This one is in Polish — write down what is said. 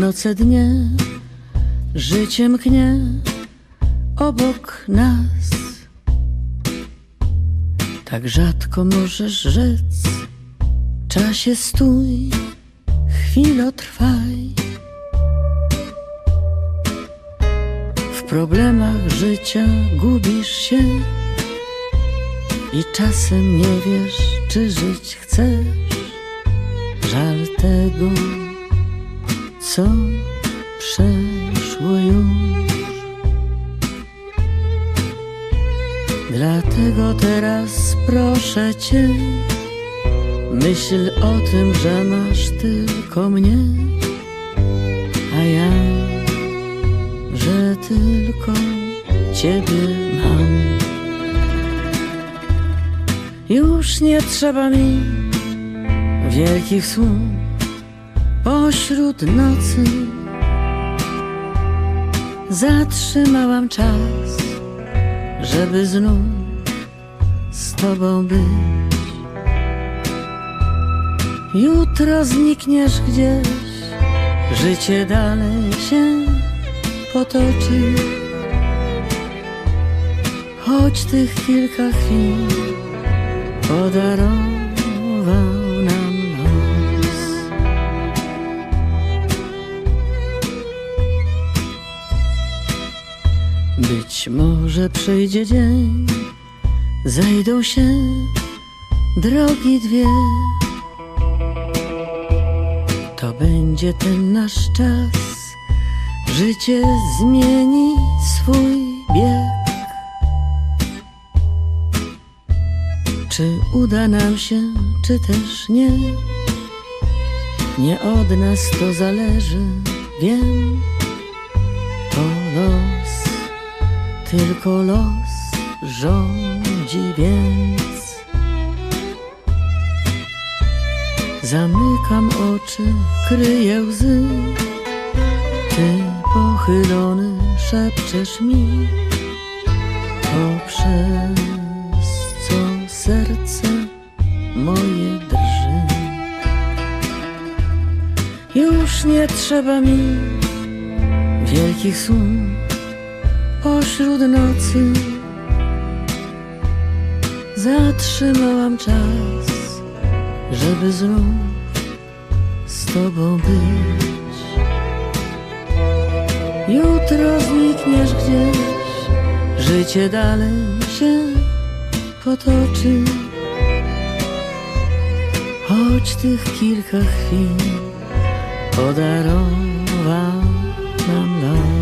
Serce dnie, życie mknie obok nas. Tak rzadko możesz rzec, czasie stój, chwilo trwaj. W problemach życia gubisz się i czasem nie wiesz, czy żyć chcesz. Dlatego teraz proszę cię, myśl o tym, że masz tylko mnie, a ja, że tylko ciebie mam. Już nie trzeba mi wielkich słów pośród nocy. Zatrzymałam czas, żeby znów z tobą być. Jutro znikniesz gdzieś, życie dalej się potoczy. Choć tych kilka chwil podarował Być może przyjdzie dzień, zejdą się drogi dwie. To będzie ten nasz czas, życie zmieni swój bieg. Czy uda nam się, czy też nie? Nie od nas to zależy, wiem. Tylko los rządzi, więc zamykam oczy, kryję łzy. Ty pochylony szepczesz mi, to przez co serce moje drży. Już nie trzeba mi wielkich słów pośród nocy. Zatrzymałam czas, żeby znów z tobą być. Jutro znikniesz gdzieś, życie dalej się potoczy. Choć tych kilka chwil podarował nam los.